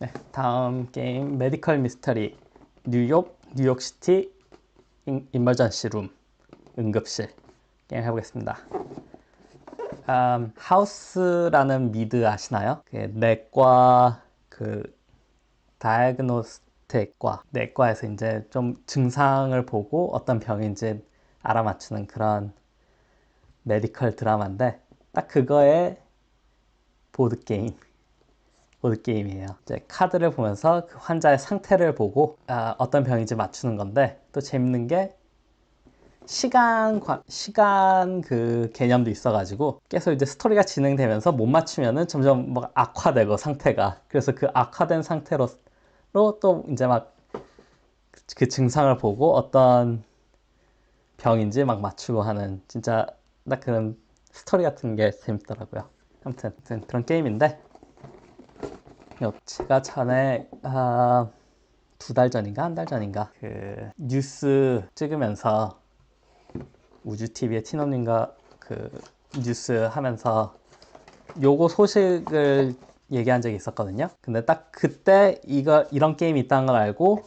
네, 다음 게임 메디컬 미스터리 뉴욕 뉴욕시티 인- 인머전시 룸 응급실 게임 해보겠습니다. 음, 하우스라는 미드 아시나요? 그 내과 그 다이아그노스틱과 내과에서 이제 좀 증상을 보고 어떤 병인지 알아맞추는 그런 메디컬 드라마인데 딱 그거의 보드 게임 보드 게임이에요. 이제 카드를 보면서 그 환자의 상태를 보고 아, 어떤 병인지 맞추는 건데 또 재밌는 게 시간 관- 시간 그 개념도 있어가지고 계속 이제 스토리가 진행되면서 못 맞추면은 점점 막 악화되고 상태가 그래서 그 악화된 상태로 또 이제 막 그 증상을 보고 어떤 병인지 막 맞추고 하는 진짜 딱 그런 스토리 같은 게 재밌더라고요. 아무튼, 그런 게임인데 요, 제가 전에 아, 두 달 전인가 한 달 전인가 그 뉴스 찍으면서 우주 TV의 티노님과 그 뉴스 하면서 요거 소식을 얘기한 적이 있었거든요. 근데 딱 그때 이거 이런 게임이 있다는 걸 알고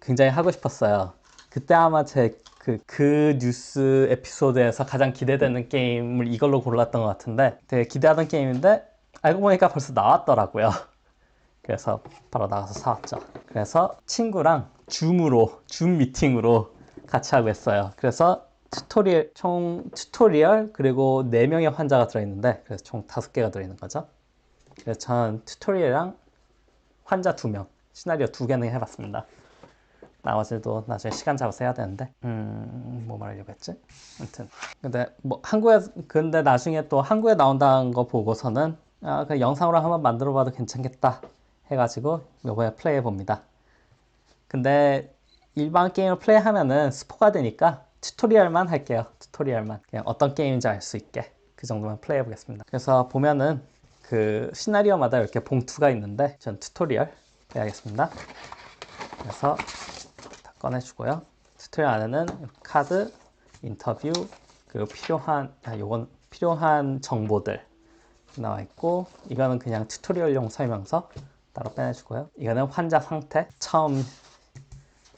굉장히 하고 싶었어요. 그때 아마 제 그, 그 뉴스 에피소드에서 가장 기대되는 게임을 이걸로 골랐던 것 같은데 되게 기대하던 게임인데 알고 보니까 벌써 나왔더라고요. 그래서 바로 나가서 사왔죠. 그래서 친구랑 줌으로, 줌 미팅으로 같이 하고 있어요. 그래서 튜토리얼, 총 튜토리얼 그리고 4명의 환자가 들어있는데 그래서 총 5개가 들어있는 거죠. 그래서 저는 튜토리얼이랑 환자 2명, 시나리오 2개는 해봤습니다. 나머지도 나중에 시간 잡아서 해야 되는데 음, 뭐 말하려고 했지? 아무튼 근데 뭐 한국에 근데 나중에 또 한국에 나온다는 거 보고서는 아, 그 영상으로 한번 만들어 봐도 괜찮겠다 해가지고 요번에 플레이해 봅니다. 근데 일반 게임을 플레이하면은 스포가 되니까 튜토리얼만 할게요. 튜토리얼만 그냥 어떤 게임인지 알 수 있게 그 정도만 플레이해 보겠습니다. 그래서 보면은 그 시나리오마다 이렇게 봉투가 있는데 전 튜토리얼 해야겠습니다. 그래서 다 꺼내주고요. 튜토리얼 안에는 카드, 인터뷰, 그리고 필요한, 아, 요건 필요한 정보들 나와 있고, 이거는 그냥 튜토리얼용 설명서 따로 빼내주고요. 이거는 환자 상태, 처음,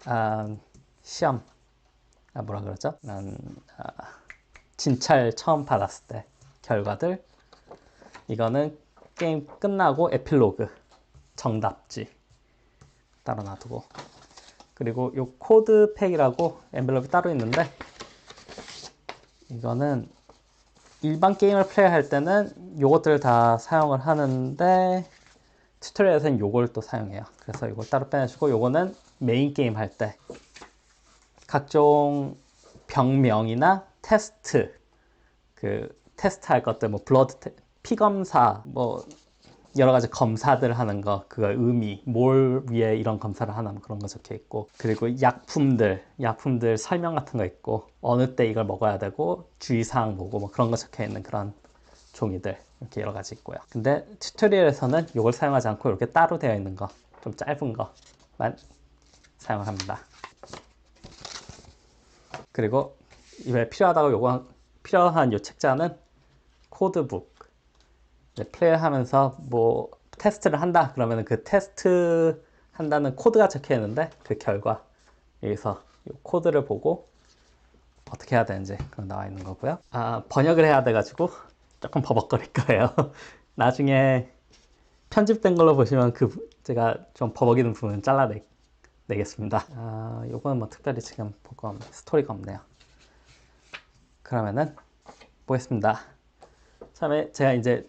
아, 시험, 아, 뭐라 그러죠? 난, 아, 진찰 처음 받았을 때 결과들. 이거는 게임 끝나고 에필로그, 정답지. 따로 놔두고 그리고 요 코드 팩이라고 엔벨롭이 따로 있는데 이거는 일반 게임을 플레이할 때는 요것들을 다 사용을 하는데 튜토리얼에서는 요걸 또 사용해요. 그래서 이걸 따로 빼내주고 요거는 메인 게임 할 때 각종 병명이나 테스트 그 테스트 할 것들 뭐 블러드 테, 피 검사 뭐 여러 가지 검사들 하는 거, 그거 의미, 뭘 위해 이런 검사를 하나 뭐 그런 거 적혀 있고, 그리고 약품들, 약품들 설명 같은 거 있고, 어느 때 이걸 먹어야 되고, 주의사항 뭐고, 뭐 그런 거 적혀 있는 그런 종이들, 이렇게 여러 가지 있고요. 근데 튜토리얼에서는 이걸 사용하지 않고 이렇게 따로 되어 있는 거, 좀 짧은 거만 사용을 합니다. 그리고 이번에 필요하다고 요거, 필요한 요 책자는 코드북. 플레이를 하면서 뭐 테스트를 한다 그러면 그 테스트 한다는 코드가 적혀 있는데 그 결과 여기서 이 코드를 보고 어떻게 해야 되는지 나와 있는 거고요. 아 번역을 해야 돼 가지고 조금 버벅거릴 거예요. 나중에 편집된 걸로 보시면 그 부- 제가 좀 버벅이는 부분 잘라내 내겠습니다. 아 요거는 뭐 특별히 지금 볼거 없, 스토리가 없네요. 그러면은 보겠습니다. 처음에 제가 이제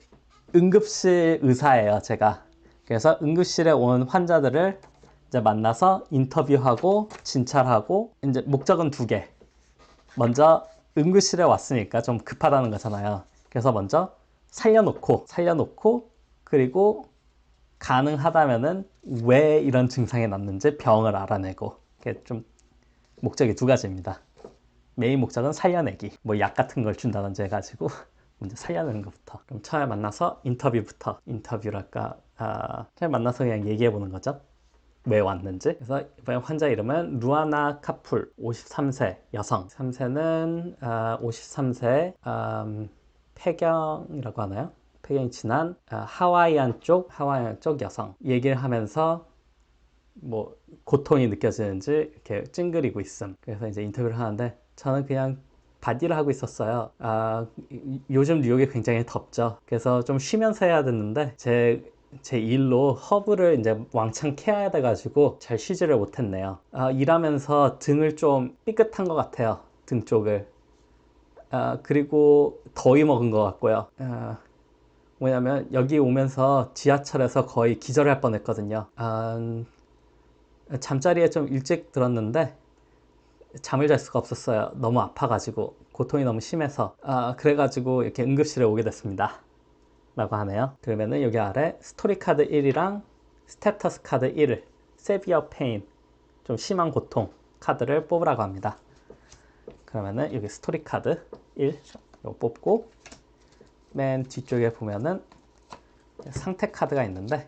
응급실 의사예요, 제가. 그래서 응급실에 온 환자들을 이제 만나서 인터뷰하고 진찰하고 이제 목적은 두 개. 먼저 응급실에 왔으니까 좀 급하다는 거잖아요. 그래서 먼저 살려놓고 살려놓고 그리고 가능하다면은 왜 이런 증상이 났는지 병을 알아내고 그게 좀 목적이 두 가지입니다. 메인 목적은 살려내기. 뭐 약 같은 걸 준다든지 해가지고 먼저 살려내는 것부터. 그럼 처음에 만나서 인터뷰부터. 인터뷰랄까. 아, 처음에 만나서 그냥 얘기해 보는 거죠. 왜 왔는지. 그래서 이번에 환자 이름은 루아나 카풀, 53세 여성. 3세는 아, 53세 음, 폐경이라고 하나요? 배경이 진한 아, 하와이안 쪽 하와이안 쪽 여성 얘기를 하면서 뭐 고통이 느껴지는지 이렇게 찡그리고 있음. 그래서 이제 인터뷰를 하는데 저는 그냥 바디를 하고 있었어요. 아, 이- 요즘 뉴욕이 굉장히 덥죠. 그래서 좀 쉬면서 해야 됐는데 제, 제 일로 허브를 이제 왕창 캐야 돼 가지고 잘 쉬지를 못했네요. 아, 일하면서 등을 좀 삐끗한 것 같아요. 등 쪽을. 아, 그리고 더위 먹은 것 같고요. 아, 뭐냐면 여기 오면서 지하철에서 거의 기절할 뻔했거든요. 아, 잠자리에 좀 일찍 들었는데 잠을 잘 수가 없었어요. 너무 아파가지고 고통이 너무 심해서 아, 그래가지고 이렇게 응급실에 오게 됐습니다. 라고 하네요. 그러면은 여기 아래 스토리 카드 1이랑 스테터스 카드 1을 세비어 페인 좀 심한 고통 카드를 뽑으라고 합니다. 그러면은 여기 스토리 카드 1 이거 뽑고 맨 뒤쪽에 보면은 상태 카드가 있는데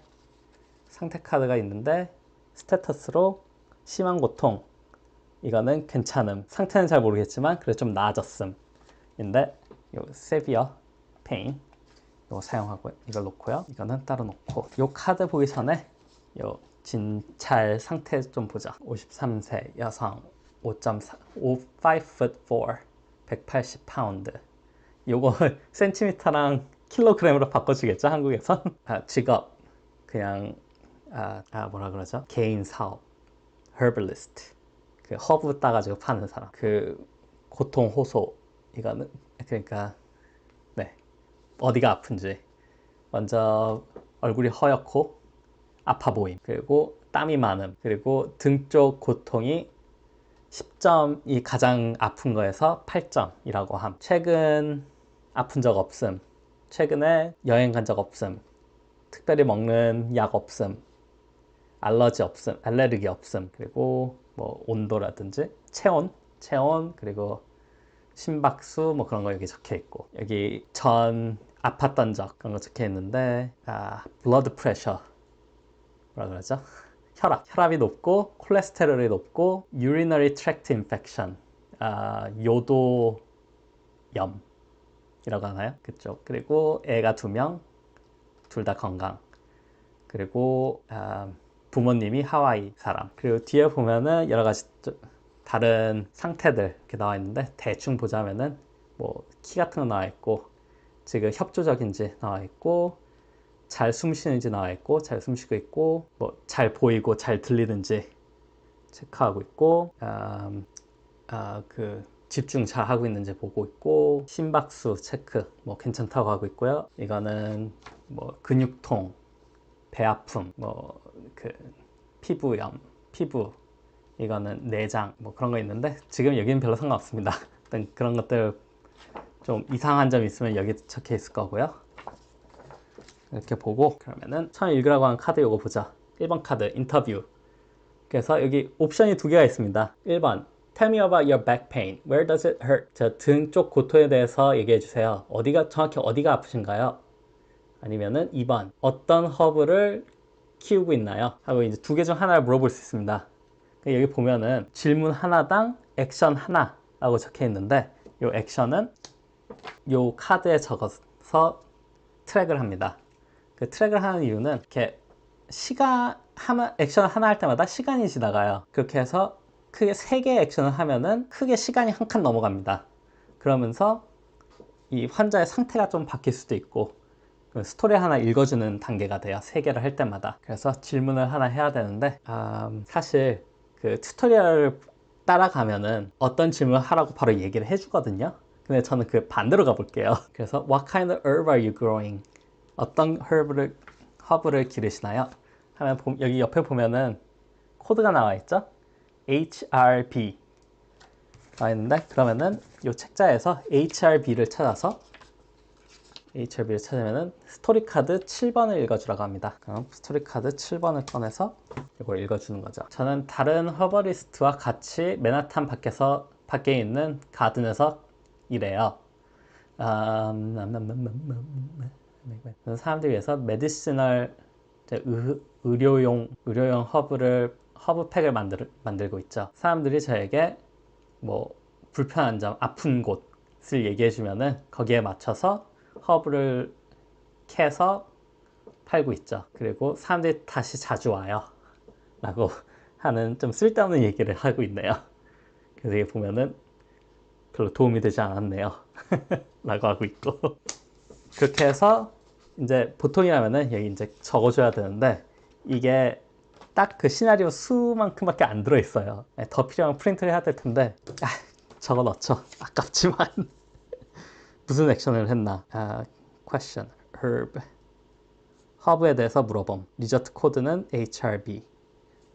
상태 카드가 있는데 스테터스로 심한 고통 이거는 괜찮음. 상태는 잘 모르겠지만 그래 좀 나아졌음. 인데 요 세비어 페인 이거 사용하고 이걸 놓고요. 이거는 따로 놓고 요 카드 보기 전에 요 진찰 상태 좀 보자. 53세 여성 5.4 5 5foot 4 180 파운드. 요거 센티미터랑 킬로그램으로 바꿔주겠죠 한국에서? 아, 직업. 그냥 아, 아 뭐라 그러죠? 개인 사업. Herbalist 그 허브 따가지고 파는 사람. 그 고통 호소 이거는. 그러니까 네. 어디가 아픈지. 먼저 얼굴이 허옇고 아파 보임. 그리고 땀이 많음. 그리고 등 쪽 고통이 10점이 가장 아픈 거에서 8점이라고 함. 최근 아픈 적 없음. 최근에 여행 간 적 없음. 특별히 먹는 약 없음. 알러지 없음, 알레르기 없음, 그리고 뭐 온도라든지 체온, 체온, 그리고 심박수 뭐 그런 거 여기 적혀 있고 여기 전 아팠던 적 그런 거 적혀 있는데 아 blood pressure 뭐라 그러죠? 혈압, 혈압이 높고 콜레스테롤이 높고 urinary tract infection 아 요도염 이라고 하나요? 그쪽 그리고 애가 두 명, 둘 다 건강. 그리고 아, 부모님이 하와이 사람. 그리고 뒤에 보면은 여러 가지 좀 다른 상태들 이렇게 나와 있는데 대충 보자면은 뭐 키 같은 거 나와 있고 지금 협조적인지 나와 있고 잘 숨 쉬는지 나와 있고 잘 숨 쉬고 있고 뭐 잘 보이고 잘 들리는지 체크하고 있고 음, 아, 그 집중 잘 하고 있는지 보고 있고 심박수 체크 뭐 괜찮다고 하고 있고요. 이거는 뭐 근육통, 배 아픔, 뭐 그 피부염, 피부 이거는 내장 뭐 그런 거 있는데 지금 여기는 별로 상관없습니다. 일단 그런 것들 좀 이상한 점 있으면 여기 적혀 있을 거고요. 이렇게 보고 그러면은 처음 읽으라고 한 카드 요거 보자. 1번 카드 인터뷰. 그래서 여기 옵션이 두 개가 있습니다. 1번 Tell me about your back pain. Where does it hurt? 저 등 쪽 고통에 대해서 얘기해 주세요. 어디가 정확히 어디가 아프신가요? 아니면은 2번 어떤 허브를 키우고 있나요? 하고 이제 두 개 중 하나를 물어볼 수 있습니다. 여기 보면은 질문 하나당 액션 하나라고 적혀 있는데 이 액션은 이 카드에 적어서 트랙을 합니다. 그 트랙을 하는 이유는 이렇게 시간 하면 액션 하나 할 때마다 시간이 지나가요. 그렇게 해서 크게 세 개의 액션을 하면은 크게 시간이 한 칸 넘어갑니다. 그러면서 이 환자의 상태가 좀 바뀔 수도 있고 그 스토리 하나 읽어주는 단계가 돼요. 세 개를 할 때마다. 그래서 질문을 하나 해야 되는데 음, 사실 그 튜토리얼을 따라가면은 어떤 질문을 하라고 바로 얘기를 해주거든요. 근데 저는 그 반대로 가볼게요. 그래서 What kind of herb are you growing? 어떤 허브를 허브를 기르시나요? 하면 보- 여기 옆에 보면은 코드가 나와 있죠? HRB 나와 있는데 그러면은 이 책자에서 HRB를 찾아서 HRB를 찾으면은 스토리 카드 7번을 읽어주라고 합니다. 그럼 스토리 카드 7번을 꺼내서 이걸 읽어주는 거죠. 저는 다른 허버리스트와 같이 맨하탄 밖에서 밖에 있는 가든에서 일해요. 음, 그래서 사람들 위해서 메디시널 의료용 의료용 허브를 허브팩을 만들, 만들고 있죠. 사람들이 저에게 뭐 불편한 점, 아픈 곳을 얘기해 주면은 거기에 맞춰서 허브를 캐서 팔고 있죠. 그리고 사람들이 다시 자주 와요. 라고 하는 좀 쓸데없는 얘기를 하고 있네요. 그래서 이게 보면은 별로 도움이 되지 않았네요. 라고 하고 있고. 그렇게 해서 이제 보통이라면은 여기 이제 적어줘야 되는데 이게 딱 그 시나리오 수만큼밖에 안 들어있어요. 네, 더 필요한 프린트를 해야 될 텐데 아, 적어 넣죠. 아깝지만 무슨 액션을 했나? 아, question, herb, 허브에 대해서 물어봄. 리저트 코드는 HRB.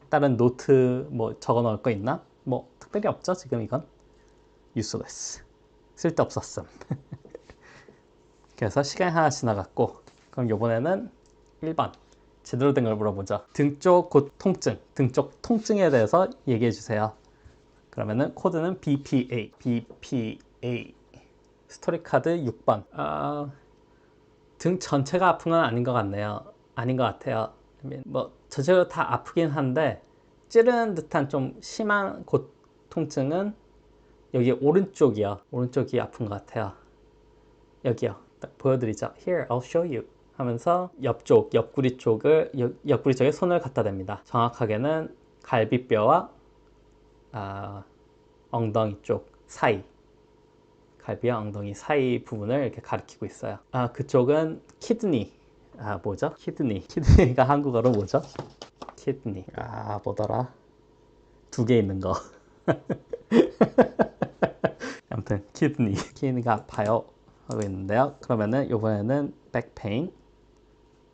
다른 노트 뭐 적어 넣을 거 있나? 뭐 특별히 없죠 지금 이건. useless. 쓸데없었음. 그래서 시간이 하나 지나갔고 그럼 요번에는 1번 제대로 된 걸 물어보죠. 등쪽 곧 통증, 등쪽 통증에 대해서 얘기해 주세요. 그러면은 코드는 BPA, BPA. 스토리 카드 6번. 아, 등 전체가 아픈 건 아닌 것 같네요. 아닌 것 같아요. 뭐 전체적으로 다 아프긴 한데 찌르는 듯한 좀 심한 고통증은 여기 오른쪽이요. 오른쪽이 아픈 것 같아요. 여기요. 딱 보여드리죠. Here, I'll show you. 하면서 옆쪽, 옆구리 쪽을 옆, 옆구리 쪽에 손을 갖다 댑니다. 정확하게는 갈비뼈와 아, 엉덩이 쪽 사이 갈비와 엉덩이 사이 부분을 이렇게 가리키고 있어요. 아 그쪽은 키드니 아 뭐죠? 키드니 키드니가 한국어로 뭐죠? 키드니 아 뭐더라? 두 개 있는 거 아무튼 키드니 키드니가 아파요 하고 있는데요. 그러면은 이번에는 백페인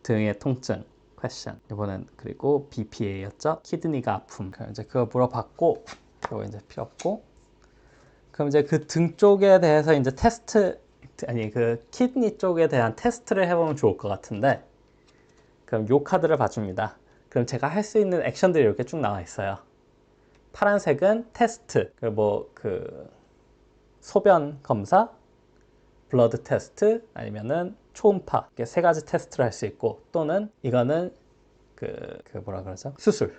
등의 통증 question 이번엔 그리고 BPA였죠. 키드니가 아픔 이제 그거 물어봤고 그거 이제 필요 없고 그럼 이제 그 등 쪽에 대해서 이제 테스트 아니 그 키드니 쪽에 대한 테스트를 해보면 좋을 것 같은데 그럼 요 카드를 봐줍니다. 그럼 제가 할 수 있는 액션들이 이렇게 쭉 나와 있어요. 파란색은 테스트, 그뭐그 소변 검사, 블러드 테스트 아니면은 초음파 이렇게 세 가지 테스트를 할 수 있고 또는 이거는 그, 그 뭐라 그러죠? 수술.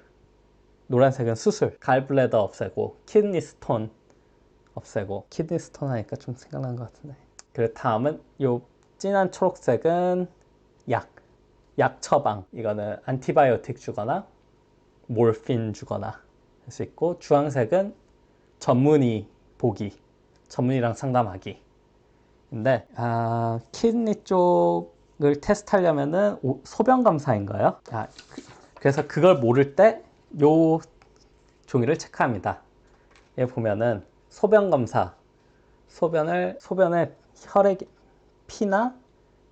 노란색은 수술, 갈블레더 없애고 키드니 스톤 없애고 키드니 스톤 하니까 좀 생각난 것 같은데. 그 다음은 요 진한 초록색은 약, 약 처방. 이거는 안티바이오틱 주거나 몰핀 주거나 할 수 있고 주황색은 전문의 보기, 전문의랑 상담하기. 근데 아, 키드니 쪽을 테스트하려면은 오- 소변 검사인가요? 아, 그- 그래서 그걸 모를 때 요 종이를 체크합니다. 여기 보면은 소변 검사, 소변을 소변에 혈액 피나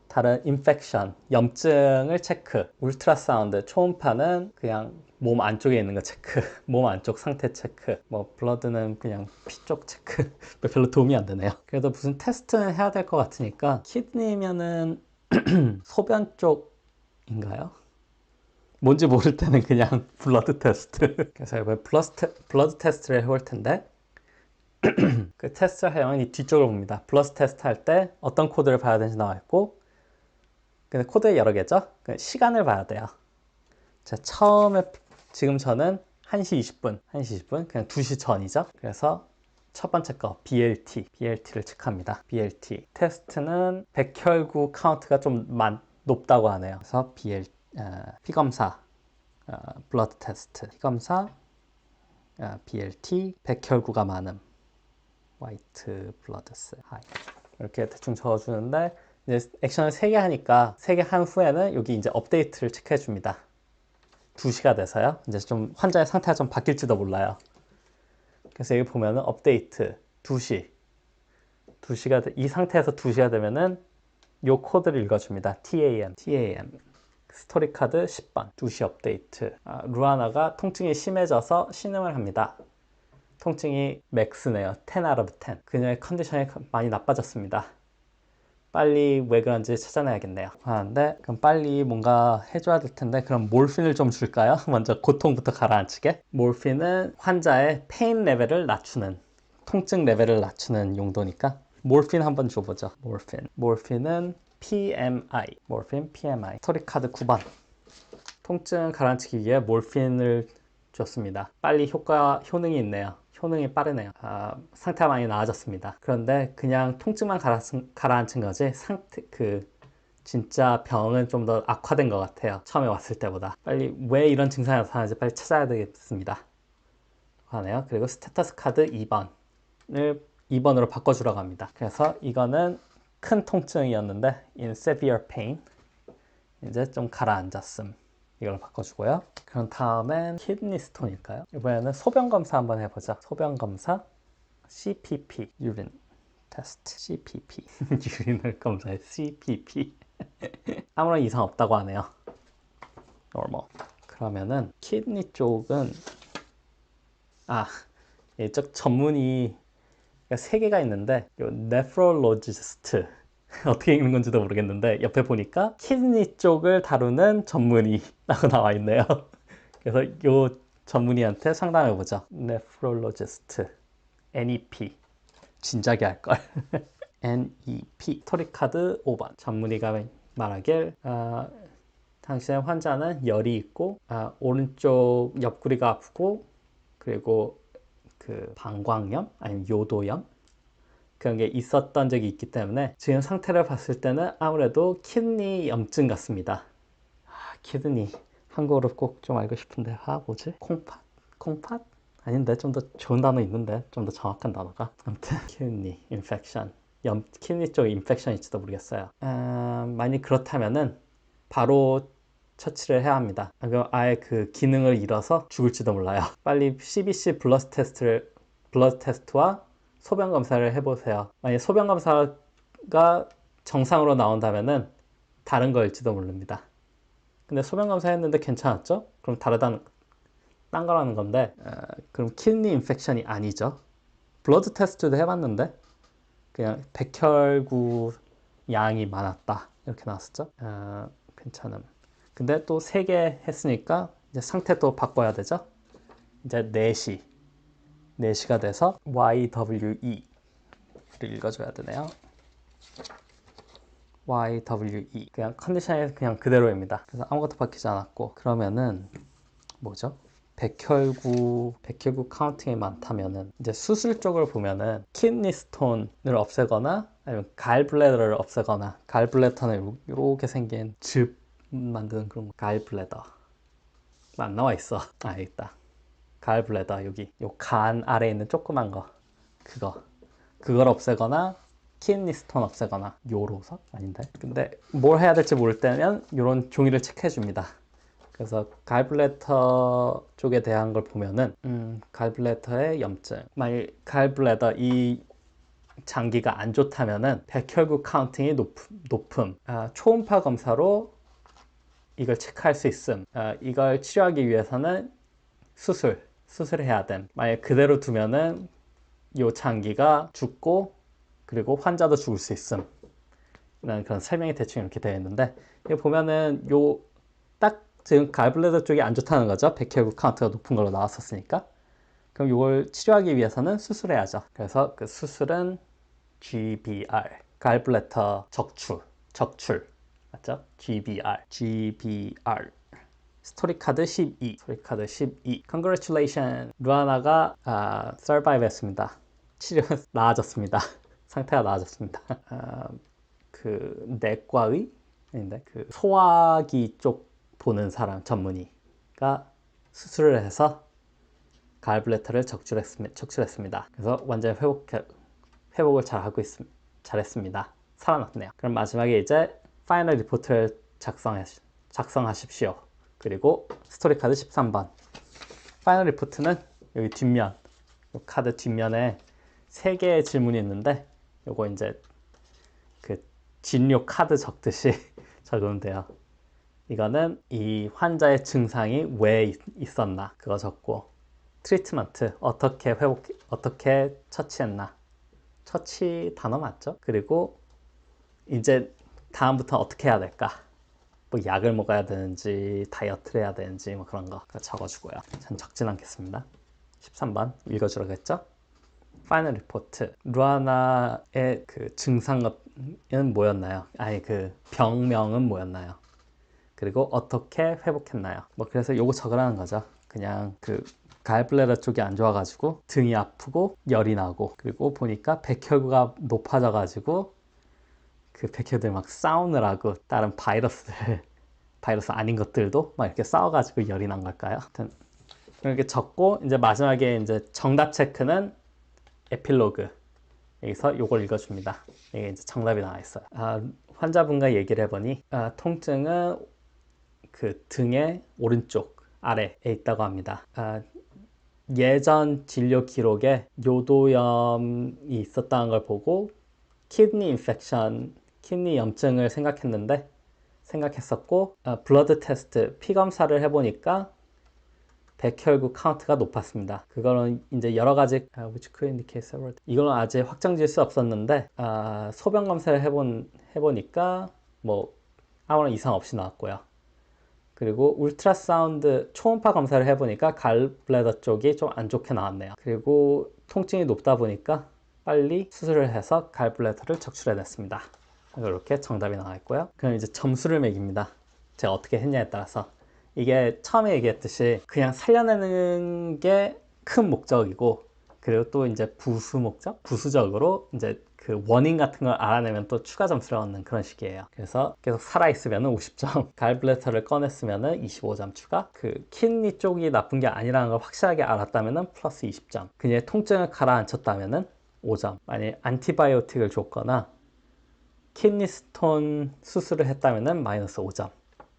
다른 인펙션, 염증을 체크. 울트라사운드, 초음파는 그냥 몸 안쪽에 있는 거 체크. 몸 안쪽 상태 체크. 뭐 블러드는 그냥 피 쪽 체크. 별로 도움이 안 되네요. 그래도 무슨 테스트는 해야 될 것 같으니까 키드니면은 소변 쪽인가요? 뭔지 모를 때는 그냥 블러드 테스트. 그래서 이번에 블러드, 테, 블러드 테스트를 해볼 텐데 그 테스트를 하려면 이 뒤쪽을 봅니다. 블러드 테스트 할 때 어떤 코드를 봐야 되는지 나와 있고 근데 코드에 여러 개죠. 그 시간을 봐야 돼요. 자, 처음에 지금 저는 1시 20분, 1시 20분 그냥 2시 전이죠. 그래서 첫 번째 거 BLT, BLT를 체크합니다. BLT 테스트는 백혈구 카운트가 좀 많, 높다고 하네요. 그래서 BL 어, 피 검사, 어, 블러드 테스트, 피 검사, 어, BLT 백혈구가 많음, 화이트 블러드스 하이 이렇게 대충 적어주는데 이제 액션을 3개 하니까 3개 한 후에는 여기 이제 업데이트를 체크해 줍니다. 2시가 돼서요. 이제 좀 환자의 상태가 좀 바뀔지도 몰라요. 그래서 여기 보면은 업데이트 2시 2시가 돼- 이 상태에서 2시가 되면은 요 코드를 읽어줍니다. TAM TAM 스토리 카드 10번 2시 업데이트 아, 루아나가 통증이 심해져서 신음을 합니다. 통증이 맥스네요. 10 out of 10. 그녀의 컨디션이 많이 나빠졌습니다. 빨리 왜 그런지 찾아내야겠네요. 하는데 그럼 빨리 뭔가 해줘야 될 텐데 그럼 몰핀을 좀 줄까요? 먼저 고통부터 가라앉히게. 몰핀은 환자의 페인 레벨을 낮추는 통증 레벨을 낮추는 용도니까 몰핀 한번 줘보죠. 몰핀. 몰핀은 PMI. 몰핀 PMI. 스토리 카드 9번. 통증 가라앉히기 위해 몰핀을 줬습니다. 빨리 효과 효능이 있네요. 효능이 빠르네요. 아, 상태가 많이 나아졌습니다. 그런데 그냥 통증만 가라앉, 가라앉힌 거지 상태 그 진짜 병은 좀 더 악화된 것 같아요. 처음에 왔을 때보다. 빨리 왜 이런 증상이 나타나는지 빨리 찾아야 되겠습니다. 하네요. 그리고 스테터스 카드 2번을 2번으로 바꿔주라고 합니다. 그래서 이거는 큰 통증이었는데 in severe pain 이제 좀 가라앉았음 이걸 바꿔주고요. 그런 다음엔 키드니 스톤일까요? 이번에는 소변 검사 한번 해보자. 소변 검사 CPP 유린 테스트 CPP 유린을 검사해 CPP 아무런 이상 없다고 하네요. normal. 그러면은 키드니 쪽은 아 이쪽 전문이 세 개가 있는데 요 네프롤로지스트 어떻게 읽는 건지도 모르겠는데 옆에 보니까 키드니 쪽을 다루는 전문의라고 나와 있네요. 그래서 요 전문의한테 상담해 보죠. 네프롤로지스트 NEP 진작에 할 걸. NEP 스토리 카드 5번 전문의가 말하길 아, 당신의 환자는 열이 있고 아, 오른쪽 옆구리가 아프고 그리고 그 방광염 아니면 요도염 그런 게 있었던 적이 있기 때문에 지금 상태를 봤을 때는 아무래도 키드니 염증 같습니다. 아, 키드니 한국어로 꼭 좀 알고 싶은데 아 뭐지? 콩팥? 콩팥? 아닌데 좀 더 좋은 단어 있는데 좀 더 정확한 단어가 아무튼 키드니 인펙션 염 키드니 쪽 인펙션일지도 모르겠어요. 아, 만약 그렇다면은 바로 처치를 해야 합니다. 아, 그럼 아예 그 기능을 잃어서 죽을지도 몰라요. 빨리 CBC 블러드 테스트를 블러드 테스트와 소변 검사를 해보세요. 만약 소변 검사가 정상으로 나온다면은 다른 거일지도 모릅니다. 근데 소변 검사 했는데 괜찮았죠? 그럼 다르다는 딴 거라는 건데 어, 그럼 키드니 인펙션이 아니죠. 블러드 테스트도 해봤는데 그냥 백혈구 양이 많았다 이렇게 나왔었죠. 어, 괜찮음. 근데 또 세 개 했으니까 이제 상태 또 바꿔야 되죠. 이제 4시 4시가 돼서 YWE를 읽어줘야 되네요. YWE 그냥 컨디션이 그냥 그대로입니다. 그래서 아무것도 바뀌지 않았고 그러면은 뭐죠? 백혈구 백혈구 카운팅이 많다면은 이제 수술 쪽을 보면은 키드니 스톤을 없애거나 아니면 갈블레더를 없애거나 갈블레터는 이렇게 생긴 즙 만드는 그런 거 갈블레더 안 나와 있어 아 있다 갈블레더 여기 요 간 아래에 있는 조그만 거. 그거. 그걸 없애거나 스톤 없애거나 요로석 아닌데? 근데 뭘 해야 될지 모를 때면 이런 종이를 체크해 줍니다. 그래서 갈블레터 쪽에 대한 걸 보면은 음, 갈블레터의 염증. 만약 갈블레더 이 장기가 안 좋다면은 백혈구 카운팅이 높음, 높음. 아, 초음파 검사로 이걸 체크할 수 있음. 아, 이걸 치료하기 위해서는 수술 수술해야 됨. 만약 그대로 두면은 요 장기가 죽고 그리고 환자도 죽을 수 있음. 라는 그런 설명이 대충 이렇게 되어 있는데 이거 보면은 요 딱 지금 갈블레더 쪽이 안 좋다는 거죠? 백혈구 카운트가 높은 걸로 나왔었으니까. 그럼 이걸 치료하기 위해서는 수술해야죠. 그래서 그 수술은 GBR 갈블레터 적출 적출. 맞죠? GBR GBR 스토리 카드 12 스토리 카드 12 Congratulation 루아나가 아, survive 했습니다 치료 나아졌습니다 상태가 나아졌습니다 아, 그 내과의 아닌데 그 소화기 쪽 보는 사람 전문의가 수술을 해서 갈블레터를 적출했습니다. 적출했습니다. 그래서 완전 회복 회복을 잘 하고 있습 잘했습니다. 살아났네요. 그럼 마지막에 이제 파이널 리포트를 작성하, 작성하십시오. 그리고 스토리 카드 13번. 파이널 리포트는 여기 뒷면, 이 카드 뒷면에 세 개의 질문이 있는데 요거 이제 그 진료 카드 적듯이 적으면 돼요. 이거는 이 환자의 증상이 왜 있- 있었나 그거 적고 트리트먼트 어떻게 회복 어떻게 처치했나 처치 단어 맞죠? 그리고 이제 다음부터 어떻게 해야 될까? 뭐 약을 먹어야 되는지 다이어트를 해야 되는지 뭐 그런 거 적어주고요. 전 적진 않겠습니다. 13번 읽어주라고 했죠? 파이널 리포트 루아나의 그 증상은 뭐였나요? 아니 그 병명은 뭐였나요? 그리고 어떻게 회복했나요? 뭐 그래서 요거 적으라는 거죠. 그냥 그 갈블레더 쪽이 안 좋아가지고 등이 아프고 열이 나고 그리고 보니까 백혈구가 높아져가지고 그 백혈들이 막 싸우느라고 다른 바이러스들 바이러스 아닌 것들도 막 이렇게 싸워가지고 열이 난 걸까요? 하여튼 이렇게 적고 이제 마지막에 이제 정답 체크는 에필로그 여기서 요걸 읽어줍니다. 이게 이제 정답이 나와 있어요. 아, 환자분과 얘기를 해보니 아, 통증은 그 등의 오른쪽 아래에 있다고 합니다. 아, 예전 진료 기록에 요도염이 있었다는 걸 보고 키드니 인펙션, 키드니 염증을 생각했는데 생각했었고 어, 블러드 테스트, 피 검사를 해보니까 백혈구 카운트가 높았습니다. 그거는 이제 여러 가지 uh, which could indicate several 이거는 아직 확정질 수 없었는데 아, 소변 검사를 해본 해보니까 뭐 아무런 이상 없이 나왔고요. 그리고 울트라사운드 초음파 검사를 해보니까 갈블레더 쪽이 좀 안 좋게 나왔네요. 그리고 통증이 높다 보니까 빨리 수술을 해서 갈블레더를 적출해냈습니다. 이렇게 정답이 나와 있고요. 그럼 이제 점수를 매깁니다. 제가 어떻게 했냐에 따라서 이게 처음에 얘기했듯이 그냥 살려내는 게 큰 목적이고 그리고 또 이제 부수 목적, 부수적으로 이제 그 원인 같은 걸 알아내면 또 추가 점수를 얻는 그런 식이에요. 그래서 계속 살아있으면 50점, 갈블레터를 꺼냈으면 25점 추가, 그 키드니 쪽이 나쁜 게 아니라는 걸 확실하게 알았다면 플러스 20점, 그녀의 통증을 가라앉혔다면 5점, 만약 안티바이오틱을 줬거나 키드니 스톤 수술을 했다면 마이너스 5점.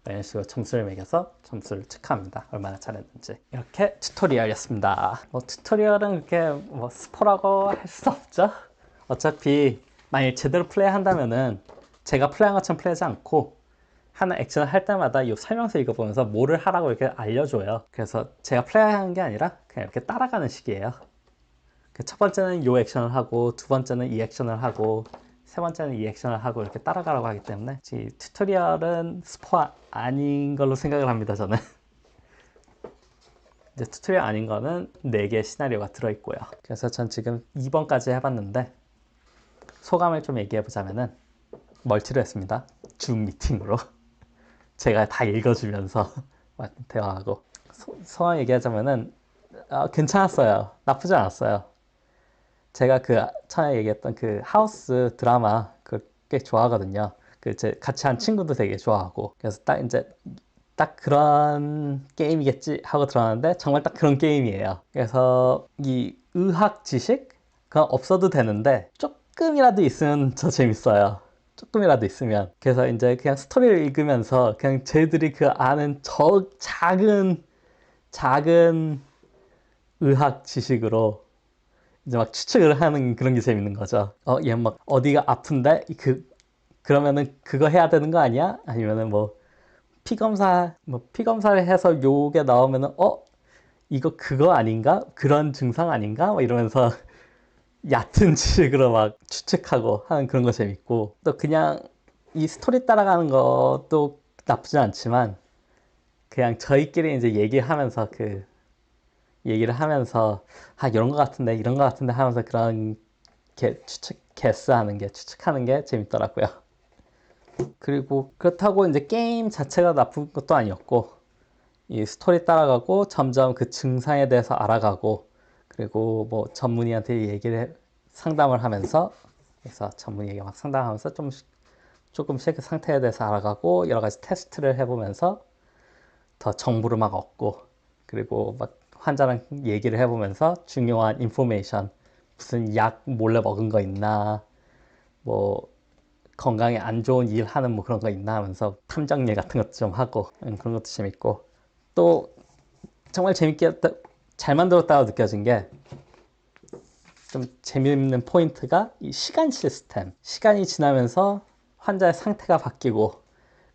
이런 식으로 점수를 매겨서 점수를 체크합니다. 얼마나 잘했는지. 이렇게 튜토리얼이었습니다. 뭐 튜토리얼은 그렇게 뭐 스포라고 할 수 없죠. 어차피 만약 제대로 플레이한다면은 제가 플레이한 것처럼 플레이하지 않고 하는 액션을 할 때마다 이 설명서 읽어보면서 뭐를 하라고 이렇게 알려줘요. 그래서 제가 플레이하는 게 아니라 그냥 이렇게 따라가는 식이에요. 그첫 번째는 이 액션을 하고 두 번째는 이 액션을 하고 세 번째는 이 액션을 하고 이렇게 따라가라고 하기 때문에 이 튜토리얼은 스포 아닌 걸로 생각을 합니다 저는. 이제 튜토리얼 아닌 거는 4개의 시나리오가 들어있고요. 그래서 전 지금 2번까지 해봤는데 소감을 좀 얘기해 보자면은 멀티를 했습니다. 줌 미팅으로. 제가 다 읽어주면서 대화하고. 소, 소감 얘기하자면은 아, 괜찮았어요. 나쁘지 않았어요 제가 그 처음에 얘기했던 그 하우스 드라마 그꽤 좋아하거든요. 그 제 같이 한 친구도 되게 좋아하고 그래서 딱 이제 딱 그런 게임이겠지 하고 들어왔는데 정말 딱 그런 게임이에요. 그래서 이 의학 지식 그건 없어도 되는데 조금이라도 있으면 더 재밌어요. 조금이라도 있으면 그래서 이제 그냥 스토리를 읽으면서 그냥 쟤들이 그 아는 저 작은 작은 의학 지식으로 이제 막 추측을 하는 그런 게 재밌는 거죠. 어, 얘 막 어디가 아픈데 그 그러면은 그거 해야 되는 거 아니야? 아니면은 뭐 피검사 뭐 피검사를 해서 요게 나오면은 어 이거 그거 아닌가? 그런 증상 아닌가? 막 이러면서 얕은 지식으로 막 추측하고 하는 그런 거 재밌고 또 그냥 이 스토리 따라가는 것도 나쁘지 않지만 그냥 저희끼리 이제 얘기하면서 그 얘기를 하면서 아 이런 거 같은데 이런 거 같은데 하면서 그런 게 추측 개스하는 게 추측하는 게 재밌더라고요. 그리고 그렇다고 이제 게임 자체가 나쁜 것도 아니었고 이 스토리 따라가고 점점 그 증상에 대해서 알아가고 그리고 뭐 전문의한테 얘기를 해- 상담을 하면서 그래서 전문의에게 막 상담하면서 좀씩 조금씩 그 상태에 대해서 알아가고 여러 가지 테스트를 해보면서 더 정보를 막 얻고 그리고 막 환자랑 얘기를 해보면서 중요한 인포메이션 무슨 약 몰래 먹은 거 있나 뭐 건강에 안 좋은 일 하는 뭐 그런 거 있나 하면서 탐정일 같은 것도 좀 하고 음, 그런 것도 재밌고. 또 정말 재밌게 잘 만들었다고 느껴진 게 좀 재미있는 포인트가 이 시간 시스템. 시간이 지나면서 환자의 상태가 바뀌고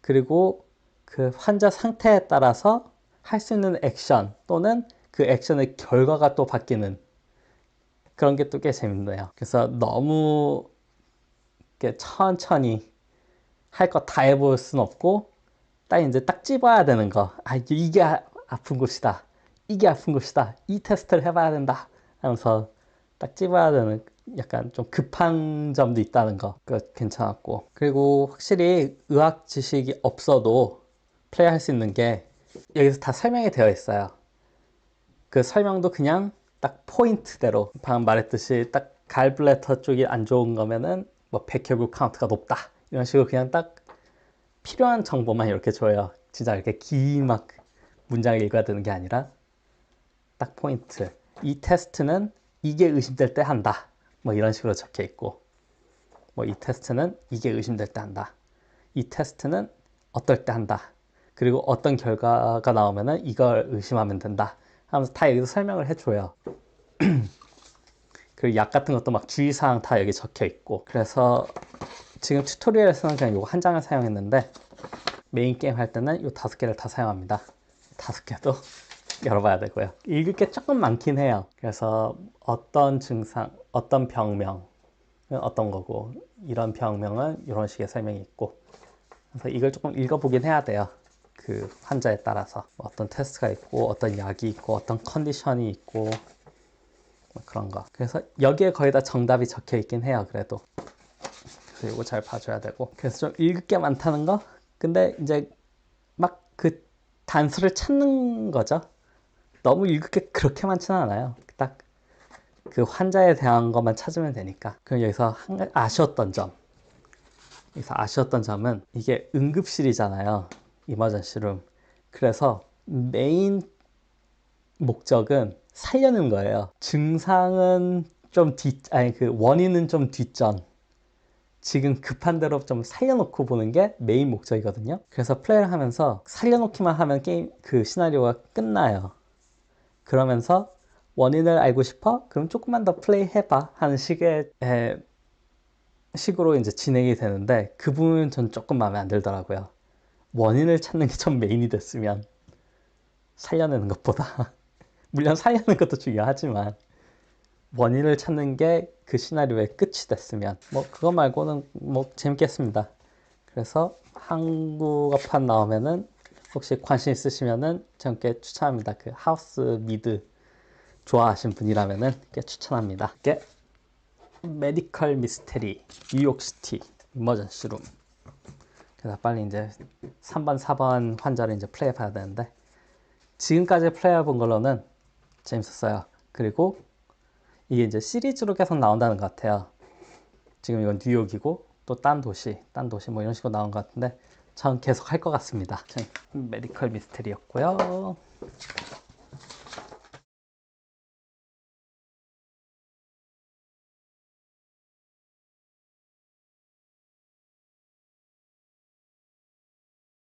그리고 그 환자 상태에 따라서 할 수 있는 액션 또는 그 액션의 결과가 또 바뀌는 그런 게 또 꽤 재밌네요. 그래서 너무 이렇게 천천히 할 거 다 해볼 순 없고 딱 이제 딱 집어야 되는 거. 아 이게 아- 아픈 곳이다. 이게 아픈 곳이다. 이 테스트를 해봐야 된다. 하면서 딱 집어야 되는 약간 좀 급한 점도 있다는 거. 그 괜찮았고. 그리고 확실히 의학 지식이 없어도 플레이할 수 있는 게 여기서 다 설명이 되어 있어요. 그 설명도 그냥 딱 포인트대로 방금 말했듯이 딱 갈블레터 쪽이 안 좋은 거면은 뭐 백혈구 카운트가 높다 이런 식으로 그냥 딱 필요한 정보만 이렇게 줘요. 진짜 이렇게 긴 막 문장을 읽어야 되는 게 아니라 딱 포인트. 이 테스트는 이게 의심될 때 한다. 뭐 이런 식으로 적혀 있고, 뭐 이 테스트는 이게 의심될 때 한다. 이 테스트는 어떨 때 한다. 그리고 어떤 결과가 나오면은 이걸 의심하면 된다. 하면서 다 여기서 설명을 해줘요. 그리고 약 같은 것도 막 주의사항 다 여기 적혀 있고. 그래서 지금 튜토리얼에서는 그냥 이거 한 장을 사용했는데 메인 게임 할 때는 이 다섯 개를 다 사용합니다. 다섯 개도 열어봐야 되고요. 읽을 게 조금 많긴 해요. 그래서 어떤 증상, 어떤 병명, 어떤 거고 이런 병명은 이런 식의 설명이 있고 그래서 이걸 조금 읽어보긴 해야 돼요. 그 환자에 따라서 뭐 어떤 테스트가 있고 어떤 약이 있고 어떤 컨디션이 있고 뭐 그런 거. 그래서 여기에 거의 다 정답이 적혀 있긴 해요. 그래도 그래서 이거 잘 봐줘야 되고 그래서 좀 읽을 게 많다는 거. 근데 이제 막 그 단서를 찾는 거죠. 너무 읽을 게 그렇게 많지는 않아요. 딱 그 환자에 대한 것만 찾으면 되니까. 그럼 여기서 한 아쉬웠던 점. 여기서 아쉬웠던 점은 이게 응급실이잖아요. 이머전시 룸. 그래서 메인 목적은 살려는 거예요. 증상은 좀 뒤, 아니 그 원인은 좀 뒷전. 지금 급한 대로 좀 살려놓고 보는 게 메인 목적이거든요. 그래서 플레이를 하면서 살려놓기만 하면 게임 그 시나리오가 끝나요. 그러면서 원인을 알고 싶어? 그럼 조금만 더 플레이 해봐 하는 식의 에, 식으로 이제 진행이 되는데 그 부분은 전 조금 마음에 안 들더라고요. 원인을 찾는 게좀 메인이 됐으면 살려내는 것보다 물론 살려내는 것도 중요하지만 원인을 찾는 게 그 시나리오의 끝이 됐으면 뭐 그거 말고는 뭐 재밌겠습니다. 그래서 한국어판 나오면은 혹시 관심 있으시면은 저께 추천합니다. 그 하우스 미드 좋아하신 분이라면은 꽤 추천합니다. 이게 메디컬 미스테리 뉴욕시티 이머전시 룸 그래서 빨리 이제 3번 4번 환자를 이제 플레이 해 봐야 되는데 지금까지 플레이 해 본 걸로는 재밌었어요. 그리고 이게 이제 시리즈로 계속 나온다는 것 같아요. 지금 이건 뉴욕이고 또 딴 도시, 딴 도시 뭐 이런 식으로 나온 것 같은데 전 계속 할 것 같습니다. 메디컬 미스테리였고요.